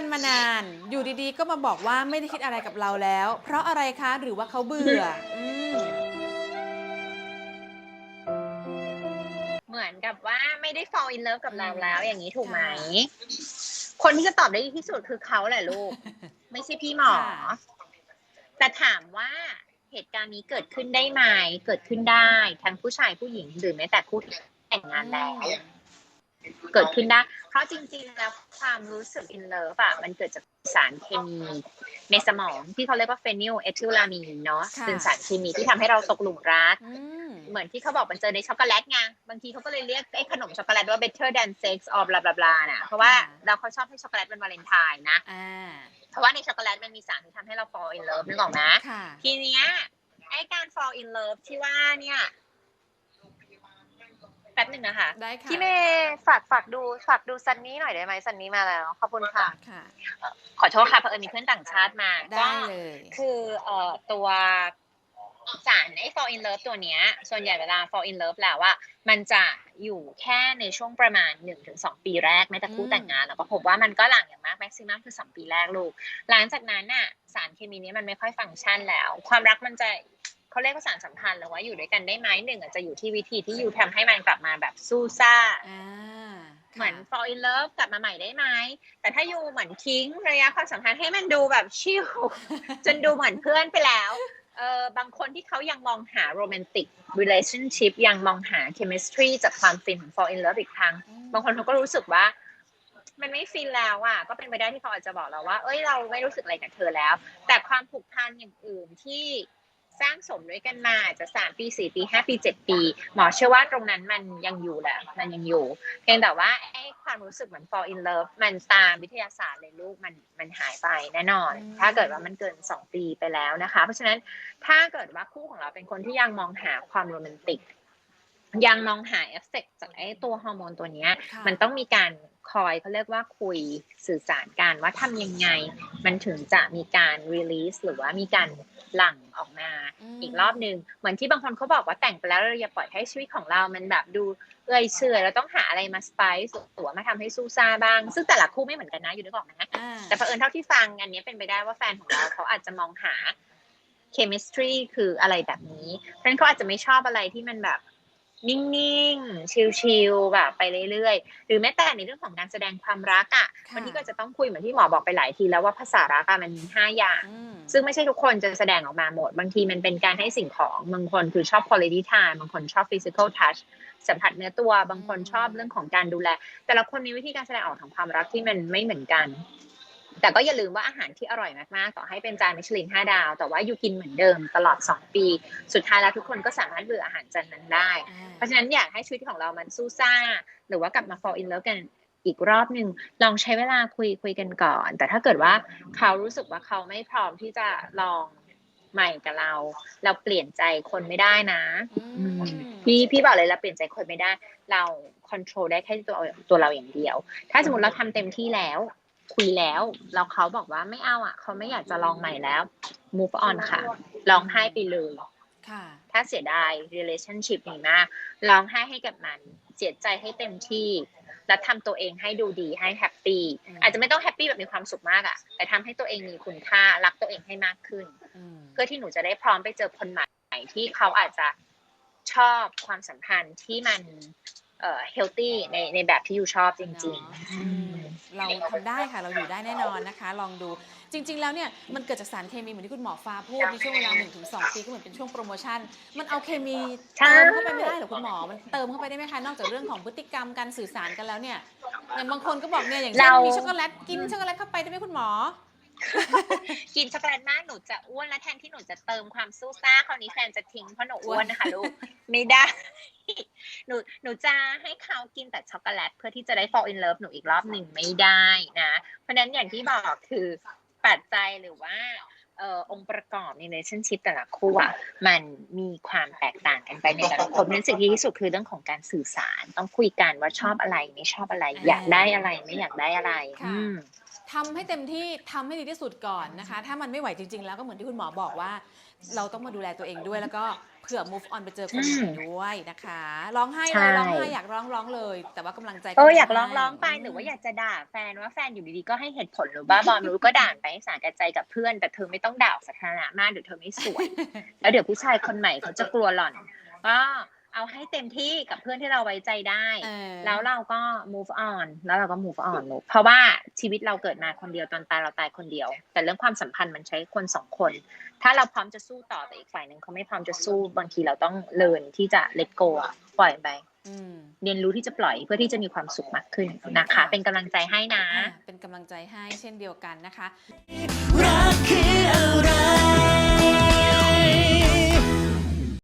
กันมานาน อยู่ดีๆ ก็มาบอกว่าไม่ได้คิดอะไรกับเราแล้ว เพราะอะไรคะหรือว่าเขาเบื่ออืมเหมือนกับว่าไม่ได้ fall in love กับเราแล้ว อย่างนี้ถูกไหม คนที่จะตอบได้ดีที่สุดคือเขาแหละลูก ไม่ใช่พี่หมอค่ะแต่ถามว่าเหตุการณ์นี้เกิดขึ้นได้ไหมเกิดขึ้นได้ ทั้งผู้ชายผู้หญิงหรือแม้แต่ผู้ที่แต่งงานแล้ว เกิดขึ้นได้ เพราะจริงๆแล้วความรู้สึก in love อะมันเกิดจากสารเคมีในสมองที่เขาเรียกว่าเฟนิลเอทิลลามีนเนาะค่ะเป็นสารเคมีที่ทำให้เราตกหลุมรักอืมเหมือนที่เขาบอกมันเจอในช็อกโกแลตไงบางทีเขาก็เลยเรียกไอ้ขนมช็อกโกแลตว่า better than sex or blah blah blah น่ะเพราะว่าเราเขาชอบให้ช็อกโกแลตเป็นวาเลนไทน์นะอ่าเพราะว่าในช็อกโกแลตมันมีสารที่ทำให้เรา fall in love นึกออกไหมค่ะทีเนี้ยไอ้การ fall in love ที่ว่าเนี่ยแป๊บหนึ่งนะคะได้ค่ะพี่เมย์ฝากฝากดูฝากดูซันนี่หน่อยได้ไหมซันนี่มาแล้วขอบคุณค่ะค่ะขอโทษค่ะเพราะเอิญมีเพื่อนต่างชาติมาได้ก็เลยคือเอ่อตัวสารไอ้ fall in love ตัวเนี้ย ส่วนใหญ่เวลา fall in love แล้วว่า มันจะอยู่แค่ในช่วงประมาณ 1-2 ปีแรกแม้แต่คู่แต่งงานแล้วก็พบว่ามันก็หลังอย่างมาก maximum คือ 2 ปีแรกลูก หลังจากนั้นน่ะสารเคมีนี้มันไม่ค่อยฟังก์ชันแล้ว ความรักมันจะ เขาเรียกว่าสารสัมพันธ์หรือว่าอยู่ด้วยกันได้ไหมหนึ่งอาจจะอยู่ที่วิธีที่อยู่ทำให้มันกลับมาแบบสู้ซ่าอ่าเหมือน fall in love กลับมาใหม่ได้ไหม แต่ถ้าอยู่เหมือนทิ้งระยะความสัมพันธ์ให้มันดูแบบชิลจนดูเหมือนเพื่อนไปแล้วเออบางคนที่เขายังมองหา romantic relationship ยังมองหา chemistry จากความฟินของ fall in love อีกครั้ง บางคนเขาก็รู้สึกว่า มันไม่ฟินแล้วอะ ก็เป็นไปได้ที่เขาอาจจะบอกเราว่า เอ้ยเราไม่รู้สึกอะไรกับเธอแล้ว แต่ความผูกพันอย่างอื่นที่ สร้างสมด้วยกันมาอาจจะสามปีสี่ปีห้าปีเจ็ดปี หมอเชื่อว่าตรงนั้นมันยังอยู่แหละมันยังอยู่ เพียงแต่ว่าไอ้ความรู้สึกเหมือน fall in love มันตามวิทยาศาสตร์เลยลูกมันมันหายไปแน่นอนอืมถ้าเกิดว่ามันเกินสองปีไปแล้วนะคะ เพราะฉะนั้นถ้าเกิดว่าคู่ของเราเป็นคนที่ยังมองหาความโรแมนติก ยังมองหาเอฟเฟกต์จากไอ้ตัวฮอร์โมนตัวเนี้ยค่ะมันต้องมีการคอยเขาเรียกว่าคุยสื่อสารกันว่าทำยังไง มันถึงจะมีการ release หรือว่ามีการหลั่งออกมามอีกรอบหนึ่งเหมือนที่บางคนเขาบอกว่าแต่งไปแล้วเราอย่าปล่อยให้ชีวิตของเรา มันแบบดูเอื่อยเฉอยเราต้องหาอะไรมาสไปซ์หรือว่ามาทำให้สู้ซ่าบ้าง ซึ่งแต่ละคู่ไม่เหมือนกันนะอยู่นึกออกไหมอ่าแต่เผอิญเท่าที่ฟังอันนี้เป็นไปได้ว่าแฟนของเราเขาอาจจะมองหา chemistry คืออะไรแบบนี้เพราะฉะนั้นเขาอาจจะไม่ชอบอะไรที่มันแบบ นิ่งๆ ชิลๆ แบบไปเรื่อยๆ หรือแม้แต่ในเรื่องของการแสดงความรักอะค่ะ วันนี้ก็จะต้องคุยเหมือนที่หมอบอกไปหลายทีแล้วว่าภาษารักอะมันมีห้าอย่างอืมซึ่งไม่ใช่ทุกคนจะแสดงออกมาหมด บางทีมันเป็นการให้สิ่งของ บางคนคือชอบ quality time บางคนชอบ physical touch สัมผัสเนื้อตัว บางคนชอบเรื่องของการดูแล แต่ละคนมีวิธีการแสดงออกของความรักที่มันไม่เหมือนกัน แต่ก็อย่าลืมว่าอาหารที่อร่อยมากๆ ต่อให้เป็นจานมิชลิน5ดาว แต่ว่าอยู่กินเหมือนเดิมตลอด 2 ปี สุดท้ายแล้วทุกคนก็สามารถเบื่ออาหารจานนั้นได้อ่าเพราะฉะนั้นอยากให้ชีวิตของเรามันสู้ซ่า หรือว่ากลับมา fall in love กันอีกรอบหนึ่งลองใช้เวลาคุยคุยกันก่อน แต่ถ้าเกิดว่าเขารู้สึกว่าเขาไม่พร้อมที่จะลองใหม่กับเรา เราเปลี่ยนใจคนไม่ได้นะอืมพี่พี่บอกเลยเราเปลี่ยนใจคนไม่ได้ เราค o n t r o l ได้แค่ตัวตัวเราอย่างเดียว ถ้าสมมติเราทำเต็มที่แล้ว คุยแล้วแล้วเขาบอกว่าไม่เอาอะ เขาไม่อยากจะลองใหม่แล้ว move on ค่ะร้องไห้ไปเลยค่ะถ้าเสียดาย relationship นี้มากร้องไห้ให้กับมัน เสียใจให้เต็มที่ และทำตัวเองให้ดูดีให้แฮปปี้อืมอาจจะไม่ต้องแฮปปี้แบบมีความสุขมากอะแต่ทำให้ตัวเองมีคุณค่ารักตัวเองให้มากขึ้นอืมเพื่อที่หนูจะได้พร้อมไปเจอคนใหม่ที่เขาอาจจะชอบความสัมพันธ์ที่มันเอ่อ healthy ในในแบบที่อยู่ชอบจริงเนาะๆอืม เราทำได้ค่ะเราอยู่ได้แน่นอนนะคะ ลองดูจริง ๆ แล้วเนี่ยมันเกิดจากสารเคมีเหมือนที่คุณหมอฟ้าพูดในช่วงเวลา1-2 ปีก็เหมือนเป็นช่วงโปรโมชั่น มันเอาเคมีใช่เติมเข้าไปไม่ได้เหรอคุณหมอมันเติมเข้าไปได้ไหมคะนอกจากเรื่องของพฤติกรรมการสื่อสารกันแล้วเนี่ยอย่างบางคนก็บอกเนี่ยอย่างเช่นเรามี มีช็อกโกแลตกินช็อกโกแลตเข้าไปได้ไหมคุณหมอ กินช็อกโกแลตมากหนูจะอ้วนและแทนที่หนูจะเติมความสู้ซ่าคราวนี้แฟนจะทิ้งเพราะหนูอ้วนนะคะลูกไม่ได้ หนูหนูจะให้เขากินแต่ช็อกโกแลตเพื่อที่จะได้ fall in love หนูอีกรอบหนึ่งไม่ได้นะ เพราะฉะนั้นอย่างที่บอกคือปัจจัยหรือว่าเอ่อองค์ประกอบใน relationship แต่ละคู่อะมันมีความแตกต่างกันไปในแต่ละคนนั้นสิ่งที่ดีที่สุดคือเรื่องของการสื่อสารต้องคุยกันว่าชอบอะไรไม่ชอบอะไร อยากได้อะไรไม่อยากได้อะไรค่ะอืมทำให้เต็มที่ทำให้ดีที่สุดก่อนนะคะ ถ้ามันไม่ไหวจริง ๆ แล้วก็เหมือนที่คุณหมอบอกว่า เราต้องมาดูแลตัวเองด้วยแล้วก็ ผื่อ move on ไปเจอคนใหม่อืมด้วยนะคะ ร้องไห้ใช่เลยร้องไห้อยากร้องร้องเลย แต่ว่ากำลังใจเออไม่อยากร้องให้ร้องไปมหรือว่าอยากจะด่าแฟนว่าแฟนอยู่ดีๆก็ให้เหตุผลหรือบ้าบอมรู้ก็ด่าไปให้สาแก่ใจกับเพื่อน แต่เธอไม่ต้องด่าออกสาธารณะมากเดี๋ยวเธอไม่สวย แล้วเดี๋ยวผู้ชายคนใหม่เขาจะกลัวหล่อนก็ เอาให้เต็มที่กับเพื่อนที่เราไว้ใจได้เออแล้วเราก็ move on แล้วเราก็ move on ลูกเพราะว่าชีวิตเราเกิดมาคนเดียวตอนตายเราตายคนเดียว แต่เรื่องความสัมพันธ์มันใช้คนสองคน ถ้าเราพร้อมจะสู้ต่อแต่อีกฝ่ายหนึ่งเขาไม่พร้อมจะสู้บางทีเราต้องเลินที่จะ let go อะปล่อยไปอืมเรียนรู้ที่จะปล่อยเพื่อที่จะมีความสุขมากขึ้นนะคะ เป็นกำลังใจให้นะอะเป็นกำลังใจให้เช่นเดียวกันนะคะรักคืออะไร